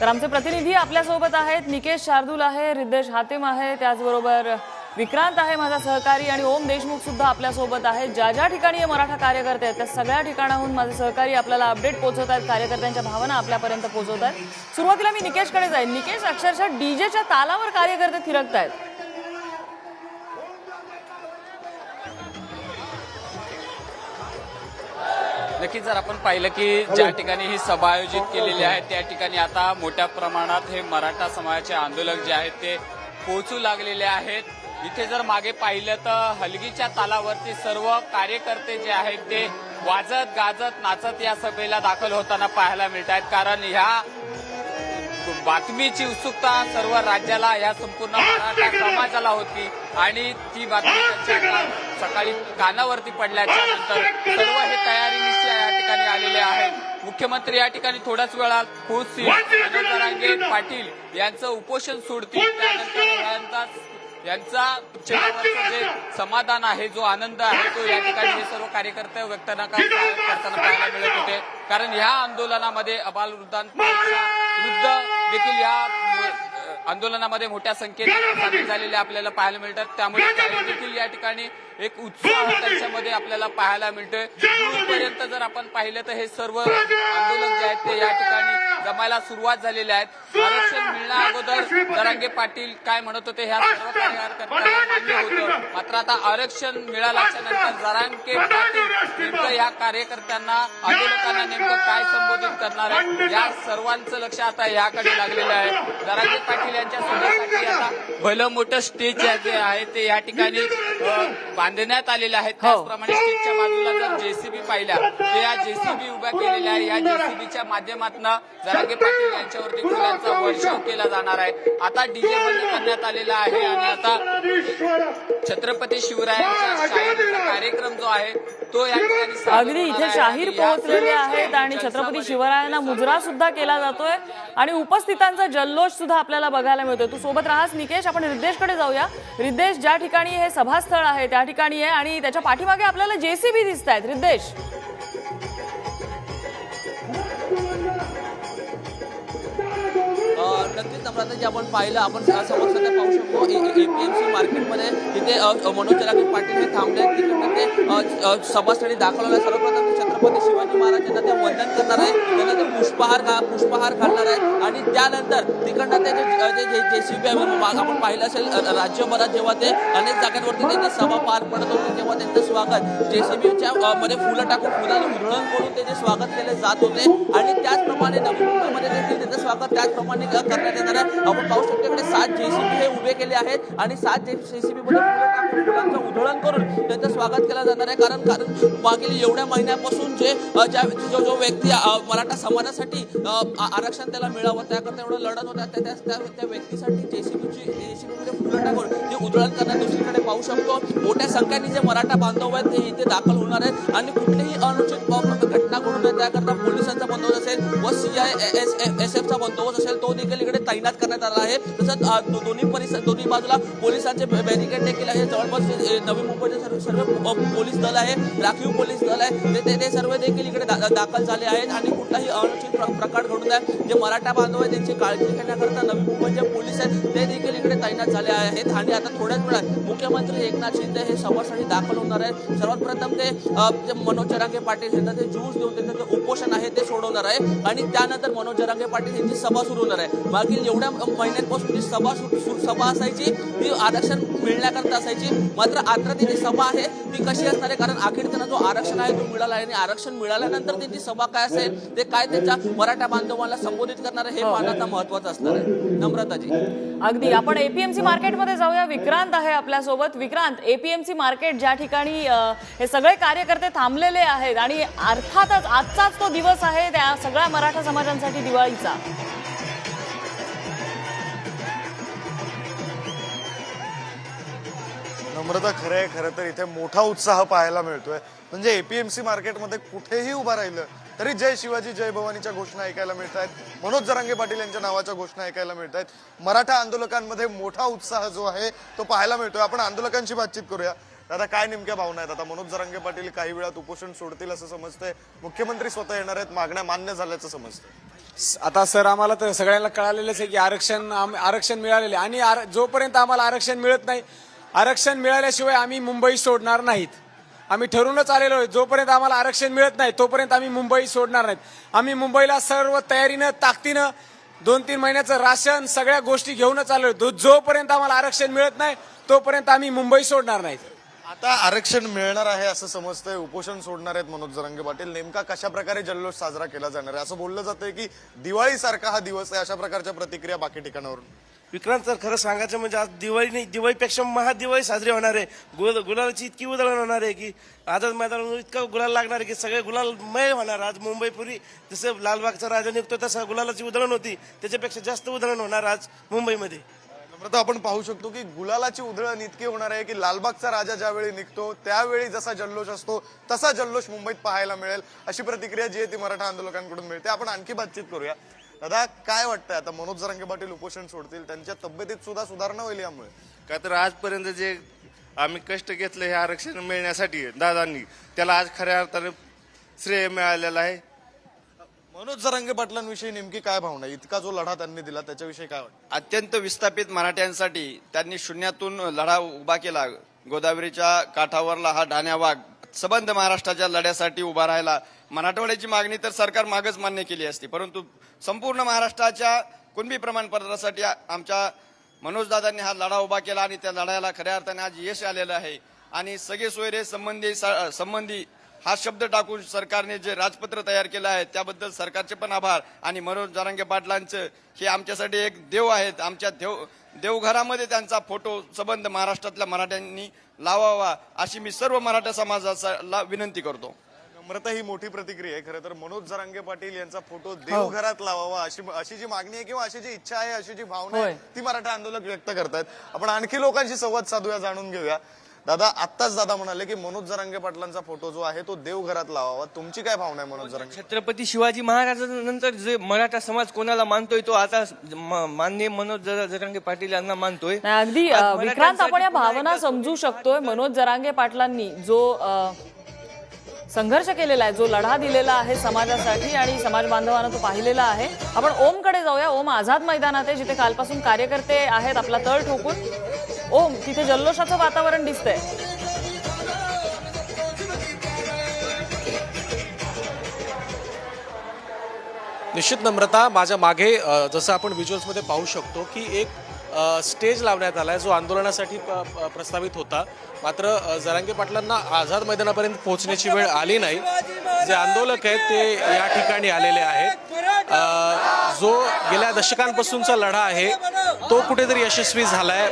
तर आमचे प्रतिनिधी आपल्यासोबत आहेत. निकेश शार्दूल आहे रिद्धेश हातेम आहे त्याचबरोबर विक्रांत आहे माझा सहकारी आणि ओम देशमुख सुद्धा आपल्यासोबत आहेत. ज्या ज्या ठिकाणी हे मराठा कार्यकर्ते आहेत त्या सगळ्या ठिकाणाहून माझे सहकारी आपल्याला अपडेट पोहोचवत आहेत. कार्यकर्त्यांच्या भावना आपल्यापर्यंत पोहोचवत आहेत. सुरुवातीला मी निकेशकडे जाईन. निकेश अक्षरशः डीजेच्या तालावर कार्यकर्ते थिरकत आहेत नक्कीच जर आपण पाहिलं की ज्या ठिकाणी ही सभा आयोजित केलेली आहे त्या ठिकाणी आता मोठ्या प्रमाणात हे मराठा समाजाचे आंदोलक जे आहेत ते पोहोचू लागलेले आहेत. इथे जर मागे पाहिलं तर हलगीच्या तालावरती सर्व कार्यकर्ते जे आहेत ते वाजत गाजत नाचत या सभेला दाखल होताना पाहायला मिळत आहेत कारण ह्या बातमीची उत्सुकता सर्व राज्याला या संपूर्ण मराठा समाजाला होती. आणि ती बातमी त्यांच्या सकाळी कानावरती पडल्याच्या नंतर सर्व हे तयारीनिशी या ठिकाणी आलेले आहेत. मुख्यमंत्री या ठिकाणी थोड्याच वेळात जरांगे पाटील यांचं उपोषण सोडतील. त्यानंतर यांचा जे समाधान आहे जो आनंद आहे तो या ठिकाणी हे सर्व कार्यकर्ते व्यक्त करताना पाहायला मिळत होते. कारण ह्या आंदोलनामध्ये अबालवृद्धांपेक्षा वृद्ध देखील या आंदोलनामध्ये मोठ्या संख्येने सामील झालेले आपल्याला पाहायला मिळतात. त्यामुळे देखील या ठिकाणी एक उत्साह त्यांच्यामध्ये आपल्याला पाहायला मिळतोय. दूरपर्यंत जर आपण पाहिलं तर हे सर्व आंदोलक जे आहेत ते या ठिकाणी जमायला सुरुवात झालेले आहेत. आरक्षण मिळण्या अगोदर जरांगे पाटील काय म्हणत होते ह्या सर्व कार्यकर्त्यांना होतं. मात्र आता आरक्षण मिळाल्याच्या नंतर जरांगे पाटील नेमकं या कार्यकर्त्यांना आंदोलकांना नेमकं काय संबोधित करणार आहे या सर्वांचं लक्ष आता याकडे लागलेलं आहे. जरांगे पाटील यांच्या सभेसाठी आता भलं मोठं स्टेज जे आहे ते या ठिकाणी बांधण्यात आलेलं आहे. त्याचप्रमाणे स्टेजच्या बाजूला जर जेसीबी पाहिल्या तर या जेसीबी उभ्या केलेल्या आहे या जेसीबीच्या माध्यमातून जरांगे पाटील यांच्यावरती वर्षाव केला जाणार आहे. आता डीजे बंद करण्यात आलेला आहे आणि आता छत्रपती शिवरायांच्या शाहीचा कार्यक्रम जो आहे तो या ठिकाणी सादर अगदी इथे. शाहीर पोहोचलेले आहेत आणि छत्रपती शिवरायांना मुजरा सुद्धा केला जातोय आणि उपस्थितांचा जल्लोष सुद्धा आपल्याला बघायला मिळतोय. तू सोबत राहास निकेश आपण रिद्धेशकडे जाऊया. रिद्धेश ज्या ठिकाणी हे सभास्थळ आहे त्या ठिकाणी आहे आणि त्याच्या पाठीमागे आपल्याला जेसीबी दिसत आहेत रिद्धेश. नक्कीच नम्रता जे आपण पाहिलं आपण स- समोर सध्या पाहू शकतो. सी मार्केटमध्ये तिथे मनोज जरांगे पाटील हे थांबले. आहेत. तिकडनं ते सभास्थळी दाखल सर्वप्रथम छत्रपती शिवाजी महाराजांना ते वंदन करणार आहे. त्यांना ते पुष्पहार घा- पुष्पहार घालणार आहे. आणि त्यानंतर तिकडनं ते जे- जे सी जे जेसीबी आपण पाहिलं असेल राज्यभरात जेव्हा ते अनेक जागांवरती त्यांची सभा पार पडत होती तेव्हा त्यांचं स्वागत जे सी जेसीबीच्या मध्ये फुलं टाकून फुलांनी उधळण करून त्याचे स्वागत केले जात होते. आणि त्याचप्रमाणे नवी मुंबईमध्ये देखील त्याचं स्वागत त्याचप्रमाणे करण्यात येणार आहे. आपण पाहू शकतो इकडे सात जेसीबी हे उभे केले आहेत. आणि सात ते सीसीबी फुलं उधळण करून त्यांचं स्वागत केलं जाणार आहे. कारण कारण मागील एवढ्या महिन्यापासून जे ज्या जो जो व्यक्ती मराठा समाजासाठी आरक्षण त्याला मिळावं त्याकरता एवढं लढत होता त्या त्या- व्यक्तीसाठी जेसीबीची जेसीबीमध्ये फुलं टाकून ते उधळण करणं दुसरीकडे पाहू शकतो. मोठ्या संख्येने जे मराठा बांधव आहेत ते इथे दाखल होणार आहेत. आणि कुठलीही अनुचित घटना घडू नये त्याकरता पोलिसांचा बंदोबस्त असेल व सी आय एस एस एफचा बंदोबस्त करणार आहे. तसंच दोन्ही परिसर दोन्ही बाजूला पोलिसांचे बॅरिकेड देखील आहे. जवळपास नवी मुंबईचे सर्व सर्व पोलीस दल आहे. राखीव पोलीस दल आहे. ते- ते सर्व देखील इकडे दा- दाखल झाले आहेत आणि कुठलाही अनुचित प्रकार घडून आहे जे मराठा बांधव आहे त्यांची काळजी घेण्याकरता नवी मुंबईचे पोलीस आहेत ते देखील तैनात झाले आहेत आणि आता थोड्याच वेळात मुख्यमंत्री एकनाथ शिंदे हे सभासाठी दाखल होणार आहेत. सर्वात प्रथम ते जे मनोज जरांगे पाटील यांना ते ज्यूस देऊन त्यांचं जे उपोषण आहे ते सोडवणार आहे. आणि त्यानंतर मनोज जरांगे पाटील यांची सभा सुरू होणार आहे. मागील एवढ्या महिन्यांपासून जी सभा सभा असायची ती आरक्षण मिळण्याकरता असायची. मात्र आता ती जी सभा आहे ती कशी असणार आहे? कारण अखेर त्यांना जो आरक्षण आहे तो मिळाला आहे. आणि आरक्षण मिळाल्यानंतर त्यांची सभा काय असेल ते काय त्यांच्या मराठा बांधवांना संबोधित करणार आहे हे पाहणं आता महत्वाचं असणार आहे. नम्रताजी. अगदी. आपण एपीएमसी मार्केटमध्ये जाऊया. विक्रांत आहे आपल्यासोबत. विक्रांत एपीएमसी मार्केट ज्या ठिकाणी हे सगळे कार्यकर्ते थांबलेले आहेत आणि अर्थातच आजचाच तो दिवस आहे त्या सगळ्या मराठा समाजांसाठी दिवाळीचा. नम्रता खरं आहे खरं तर इथे मोठा उत्साह पाहायला मिळतोय. म्हणजे एपीएमसी मार्केटमध्ये कुठेही उभा राहिलं तरी जय शिवाजी जय भवानीच्या घोषणा ऐकायला मिळत आहेत मनोज जरांगे पाटील यांच्या नावाच्या घोषणा ऐकायला मिळत आहेत मराठा आंदोलकांमध्ये मोठा उत्साह जो आहे तो पाहायला मिळतोय. आपण आंदोलकांशी बातचीत करूया. दादा काय नेमक्या भावना आहेत? आता मनोज जरांगे पाटील काही वेळात उपोषण सोडतील असं समजतंय. मुख्यमंत्री स्वतः येणार आहेत मागण्या मान्य झाल्याचं समजतंय. आता सर आम्हाला तर सगळ्यांना कळालेलंच आहे की आरक्षण आरक्षण मिळालेले आणि आर- जोपर्यंत आम्हाला आरक्षण मिळत नाही आरक्षण मिळाल्याशिवाय आम्ही मुंबई सोडणार नाहीत. आम्ही ठरूनच आलेलो आहे. जोपर्यंत आम्हाला आरक्षण मिळत नाही तोपर्यंत आम्ही मुंबई सोडणार नाहीत. आम्ही मुंबईला सर्व तयारीनं ताकदीनं दोन तीन महिन्याचं राशन सगळ्या गोष्टी घेऊनच आलो आहे. जोपर्यंत आम्हाला आरक्षण मिळत नाही तोपर्यंत आम्ही मुंबई सोडणार नाहीत. आता आरक्षण मिळणार आहे असं समजतंय उपोषण सोडणार आहेत मनोज जरंगे पाटील. नेमका कशा प्रकारे जल्लोष साजरा केला जाणार आहे? असं बोललं जातंय की दिवाळीसारखा हा दिवस आहे अशा प्रकारच्या प्रतिक्रिया बाकी ठिकाणावरून. विक्रांत सर खरं सांगायचं म्हणजे आज दिवाळी नाही दिवाळीपेक्षा महादिवाळी साजरी होणार आहे. गुल गुलालाची इतकी उधळण होणार आहे की आझाद मैदानावर इतका गुलाल लागणार आहे की सगळे गुलालमय होणार. आज मुंबईपुरी जसं लालबागचा राजा निघतो तसा गुलालाची उधळण होती. त्याच्यापेक्षा जास्त उधळण होणार आज मुंबईमध्ये. नम्रता आपण पाहू शकतो की गुलालाची उधळण इतकी होणार आहे की लालबागचा राजा ज्यावेळी निघतो त्यावेळी जसा जल्लोष असतो तसा जल्लोष मुंबईत पाहायला मिळेल. अशी प्रतिक्रिया जी आहे ती मराठा आंदोलकांकडून मिळते. आपण आणखी बातचीत करूया. दादा काय वाटतंय? आता मनोज जरांगे पाटील उपोषण सोडतील त्यांच्या तब्येतीत सुद्धा सुधारणा होईल यामुळे. का तर आजपर्यंत जे आम्ही कष्ट घेतलं हे आरक्षण मिळण्यासाठी दादांनी त्याला आज खऱ्या अर्थाने श्रेय मिळालेलं आहे. मनोज जरांगे पाटलांविषयी नेमकी काय भावना? इतका जो लढा त्यांनी दिला त्याच्याविषयी काय वाटतं? अत्यंत विस्थापित मराठ्यांसाठी त्यांनी शून्यातून लढा उभा केला. गोदावरीच्या काठावरला हा डाण्या वाघ सबंध महाराष्ट्राच्या लढ्यासाठी उभा राहिला. मराठवाड्याची मागणी तर सरकार मागच मान्य केली असती परंतु संपूर्ण महाराष्ट्राच्या कुणबी प्रमाणपत्रासाठी आमच्या मनोजदादांनी हा लढा उभा केला आणि त्या लढायला खऱ्या अर्थाने आज यश आलेलं आहे. आणि सगळे सोयरे संबंधी संबंधी हा शब्द टाकून सरकारने जे राजपत्र तयार केलं आहे त्याबद्दल सरकारचे पण आभार आणि मनोज जारंगे पाटलांचं हे आमच्यासाठी एक देव आहेत. आमच्या देव देवघरामध्ये त्यांचा फोटो संबंध महाराष्ट्रातल्या मराठ्यांनी लावावा अशी मी सर्व मराठा समाजाला विनंती करतो. नम्रता ही मोठी प्रतिक्रिया आहे. खरं तर मनोज जरांगे पाटील यांचा फोटो देवघरात लावावा अशी अशी जी मागणी आहे किंवा अशी जी इच्छा आहे अशी जी भावना आहे. ती मराठा आंदोलक व्यक्त करतायत. आपण आणखी लोकांशी संवाद साधूया जाणून घेऊया. दादा आत्ताच दादा म्हणाले की मनोज जरांगे पाटलांचा फोटो जो आहे तो देवघरात लावावा. तुमची काय भावना आहे मनोज जरांगे? छत्रपती शिवाजी महाराजांनंतर जे मराठा समाज कोणाला मानतोय तो आता म- माननीय मनोज जरा- जरांगे पाटील यांना मानतोय. नाही, अगदी विक्रांत आपण या भावना समजू शकतोय. मनोज जरांगे पाटलांनी जो संघर्ष केलेला आहे जो लढा दिलेला आहे समाजासाठी आणि समाज बांधवांना तो पाहिलेला आहे. आपण ओमकडे जाऊया. ओम आझाद मैदानात आहे जिथे कालपासून कार्यकर्ते आहेत आपला तळ ठोकून. ओम तिथे जल्लोषाचं वातावरण दिसतंय. निश्चित नम्रता माझ्या मागे जसं आपण व्हिज्युअल्समध्ये पाहू शकतो की एक स्टेज लावण्यात आला आहे जो आंदोलनासाठी प- प्रस्तावित होता. मात्र जरांगे पाटलांना आझाद मैदानापर्यंत पोहोचण्याची वेळ आली नाही. जे आंदोलक आहेत ते या ठिकाणी आलेले आहेत. जो गेल्या दशकांपासूनचा लढा आहे तो कुठेतरी यशस्वी झालाय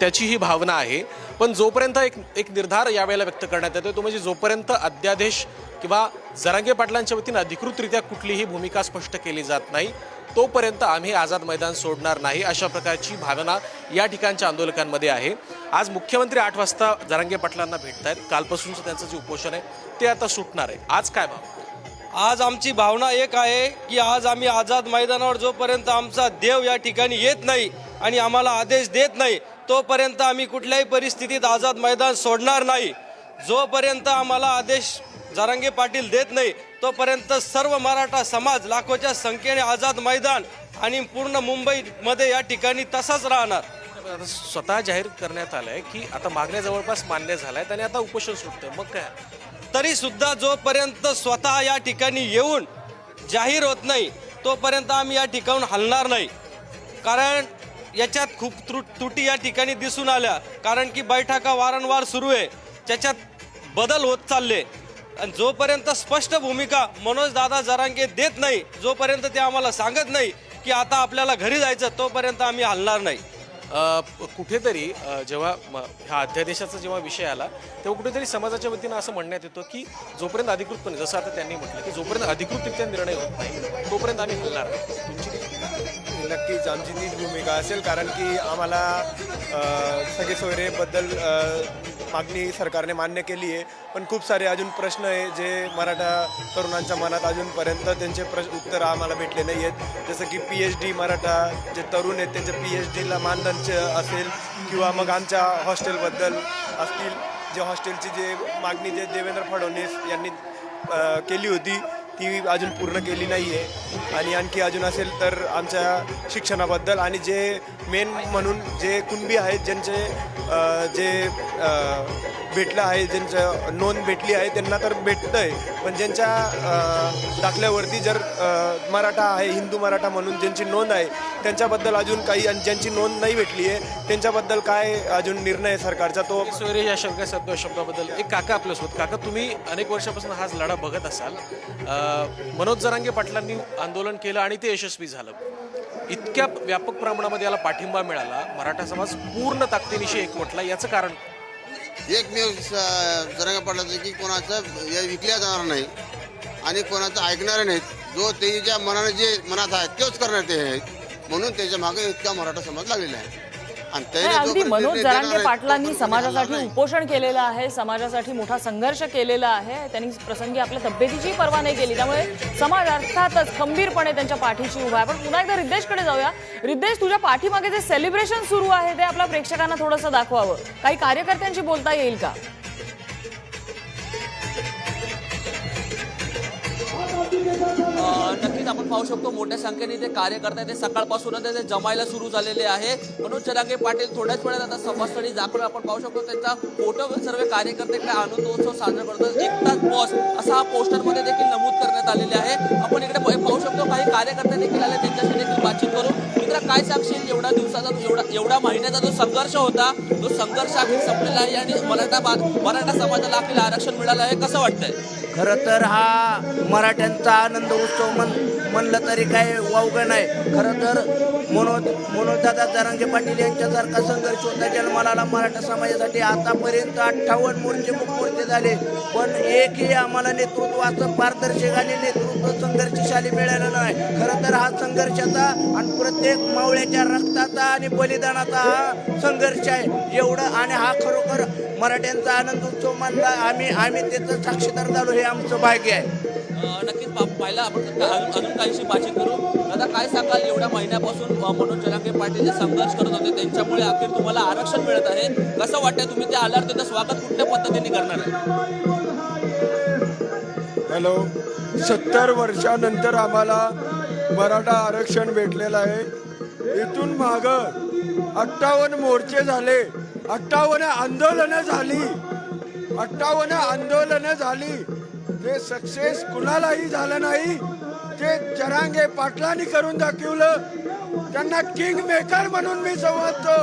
त्याची ही भावना आहे. पण जोपर्यंत एक एक निर्धार यावेळेला व्यक्त करण्यात येतो तो म्हणजे जोपर्यंत अध्यादेश किंवा जरांगे पाटलांच्या वतीनं अधिकृतरित्या कुठलीही भूमिका स्पष्ट केली जात नाही तोपर्यंत आम्ही आझाद मैदान सोडणार नाही अशा प्रकारची भावना या ठिकाणच्या आंदोलकांमध्ये आहे. आज मुख्यमंत्री आठ वाजता जरांगे पाटलांना भेटत आहेत कालपासूनचं त्यांचं जे उपोषण आहे ते आता सुटणार आहे. आज काय भाव आज आमची भावना एक आहे की आज आम्ही आझाद मैदानावर जोपर्यंत आमचा देव या ठिकाणी येत नाही आणि आम्हाला आदेश देत नाही तोपर्यंत आम्ही कुठल्याही परिस्थितीत आझाद मैदान सोडणार नाही. जोपर्यंत आम्हाला आदेश जरांगे पाटील देत नाही तोपर्यंत सर्व मराठा समाज लाखोच्या संख्येने आझाद मैदान आणि पूर्ण मुंबईमध्ये या ठिकाणी तसाच राहणार. स्वतः जाहीर करण्यात आलंय की आता मागण्या जवळपास मान्य झाल्या आणि आता उपोषण सुटतं मग काय? तरी सुद्धा जोपर्यंत स्वतः या ठिकाणी येऊन जाहीर होत नाही तोपर्यंत आम्ही या ठिकाणून हलणार नाही. कारण याच्यात खूप त्रुट त्रुटी या ठिकाणी दिसून आल्या. कारण की बैठका वारंवार सुरू आहे. त्याच्यात बदल होत चालले. आणि जोपर्यंत स्पष्ट भूमिका मनोज दादा जरांगे देत नाही जोपर्यंत ते आम्हाला सांगत नाही की आता आपल्याला घरी जायचं तोपर्यंत आम्ही हलणार नाही. कुठेतरी जेव्हा ह्या अध्यादेशाचा जेव्हा विषय आला तेव्हा कुठेतरी समाजाच्या वतीनं असं म्हणण्यात येतं की जोपर्यंत अधिकृतपणे जसं आता त्यांनी म्हटलं की जोपर्यंत अधिकृतरित्या निर्णय होत नाही तोपर्यंत आम्ही हलणार नाही. तुमची नक्कीच आमची तीच भूमिका असेल कारण की आम्हाला सगळे सोयरेबद्दल मागणी सरकारने मान्य केली आहे. पण खूप सारे अजून प्रश्न आहे जे मराठा तरुणांच्या मनात अजूनपर्यंत त्यांचे प्रश्न उत्तर आम्हाला भेटले नाही आहेत. जसं की पी एच डी मराठा जे तरुण आहेत त्यांच्या पी एच डीला मानधन असेल किंवा मग आमच्या हॉस्टेलबद्दल असतील. जे हॉस्टेलची जे मागणी जे देवेंद्र फडणवीस यांनी केली होती ती अजून पूर्ण केली नाही आहे आणि आणखी अजून असेल तर आमच्या शिक्षणाबद्दल आणि जे मेन म्हणून जे कुणबी आहेत ज्यांचे जे भेटलं आहे ज्यांचं नोंद भेटली आहे त्यांना तर भेटतं आहे पण ज्यांच्या दाखल्यावरती जर मराठा आहे हिंदू मराठा म्हणून ज्यांची नोंद आहे त्यांच्याबद्दल अजून काही आणि ज्यांची नोंद नाही भेटली आहे त्यांच्याबद्दल काय अजून निर्णय आहे सरकारचा? तो सोयरे या शब्द शब्द शब्दाबद्दल एक काका आपल्यासोबत काका तुम्ही अनेक वर्षापासून हाच लढा बघत असाल. मनोज जरांगे पाटलांनी आंदोलन केलं आणि ते यशस्वी झालं. इतक्या व्यापक प्रमाणामध्ये याला पाठिंबा मिळाला. मराठा समाज पूर्ण ताकदीनिशी एकवटला याचं कारण? एकमेव जरंगा पडला की कोणाचं विकल्या जाणार नाही आणि कोणाचं ऐकणार नाहीत. जो त्याच्या मनाने जे मनात आहे तेच करणार ते आहेत म्हणून त्याच्यामागे इतका मराठा समाज लागलेला आहे. अगदी मनोज जरांगे नाही, पाटलांनी समाजासाठी. उपोषण केलेलं आहे समाजासाठी मोठा संघर्ष केलेला आहे. त्यांनी प्रसंगी आपल्या तब्येतीची पर्वा नाही केली. त्यामुळे समाज अर्थातच खंबीरपणे त्यांच्या पाठीशी उभा आहे. पण पुन्हा एकदा रिद्देशकडे जाऊया. रिद्देश तुझ्या पाठीमागे जे सेलिब्रेशन सुरू आहे ते आपल्या प्रेक्षकांना थोडंसं दाखवावं. काही कार्यकर्त्यांशी बोलता येईल का? अ, नक्कीच आपण पाहू शकतो मोठ्या संख्येने ते कार्यकर्ते ते सकाळपासूनच ते जमायला सुरू झालेले आहे. मनोज चरांगे पाटील थोड्याच वेळात आता सभास्थळी दाखल आपण पाहू शकतो त्यांचा फोटो सर्व कार्यकर्ते इकडे आनंदोत्सव साजरा करतात. एक बॉस असा हा पोस्टरमध्ये देखील नमूद करण्यात आलेले आहे. आपण इकडे पाहू शकतो काही कार्यकर्ते देखील आले. त्यांच्याशी देखील बातचीत करू. मित्र काय सांगशील? एवढा दिवसाचा एवढा एवढा महिन्याचा जो संघर्ष होता तो संघर्ष अखेर संपलेला आहे आणि मराठा मराठा समाजाला अखेर आरक्षण मिळालं आहे. कसं वाटतंय? खरं तर हा मराठ्यांचा आनंद उत्सव म्हण म्हणलं तरी काय वावगं नाही. खरं तर मनोज मनोजदादा जरांगे पाटील यांच्यासारखा संघर्ष होता जन्माला मराठा समाजासाठी आतापर्यंत अठ्ठावन्न मोर्चे मुखमोर्चे झाले. पण एकही आम्हाला नेतृत्वाचं पारदर्शक आणि नेतृत्व संघर्षशाली मिळालं नाही. खरं तर हा संघर्षाचा आणि प्रत्येक मावळ्याच्या रक्ताचा आणि बलिदानाचा हा संघर्ष आहे. एवढं आणि हा खरोखर मराठ्यांचा आनंद उत्सव मानला. आम्ही आम्ही त्याचं साक्षीदार झालो हे आमचं भाग्य आहे. नक्कीच पा- पाहिलं आपण अजून काहीशी बातचीत करू. दादा काय सांगाल? एवढ्या महिन्यापासून मनोज जरांगे पाटील जे संघर्ष करत होते त्यांच्यामुळे अखेर तुम्हाला आरक्षण मिळत आहे. कसं वाटतंय? तुम्ही ते आल्यावर त्याचं स्वागत कुठल्या पद्धतीने करणार? आहे हॅलो. सत्तर वर्षानंतर आम्हाला मराठा आरक्षण भेटलेलं आहे. इथून माग अठ्ठावन्न मोर्चे झाले. अठ्ठावन्न आंदोलनं झाली. अठ्ठावन्न आंदोलनं झाली. ते सक्सेस कुणालाही झालं नाही. ते जरांगे पाटलांनी करून दाखवलं त्यांना किंग मेकर म्हणून मी समजतो.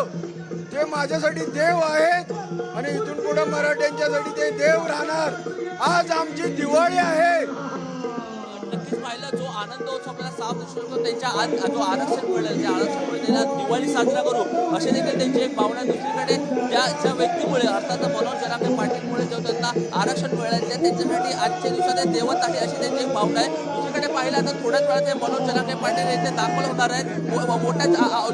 ते माझ्यासाठी देव आहेत आणि इथून पुढे मराठ्यांच्यासाठी ते देव राहणार. आज आमची दिवाळी आहे. आनंदोत्सव आपल्याला साफ दिसू त्यांच्या आज जो आरक्षण मिळेल त्या आरक्षणामुळे त्यांना दिवाळी साजरा करू असे देखील त्यांची एक भावना दुसरीकडे त्या ज्या व्यक्तीमुळे अर्थात मनोज जरांगे पाटीलमुळे जो त्यांना आरक्षण मिळेल ते त्यांच्यासाठी आजच्या दिवसात देवत आहे अशी त्यांची एक भावना आहे. दुसरीकडे पाहिलं तर थोड्याच वेळात ते मनोज जरांगे पाटील येथे दाखल होणार आहेत. मोठ्या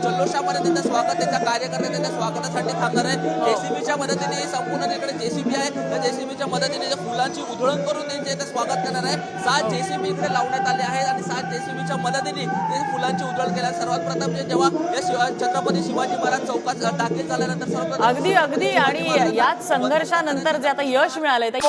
जल्लोषामध्ये त्यांचं स्वागत त्यांच्या कार्यकर्ते त्यांच्या स्वागतासाठी थांबणार आहेत. जेसीबीच्या मदतीने संपूर्ण तिकडे जेसीबी आहे. त्या जेसीबीच्या मदतीने फुलांची उधळण करून त्यांचे इथे स्वागत करणार आहे. सात जेसीबी इकडे लावण्यात आले आहेत आणि सात जेसीबीच्या मदतीने ते फुलांची उधळण केल्या सर्वात प्रथम जे जेव्हा या छत्रपती शिवाजी महाराज चौकात दाखल झाल्यानंतर अगदी अगदी. आणि याच संघर्षानंतर जे आता यश मिळालंय ते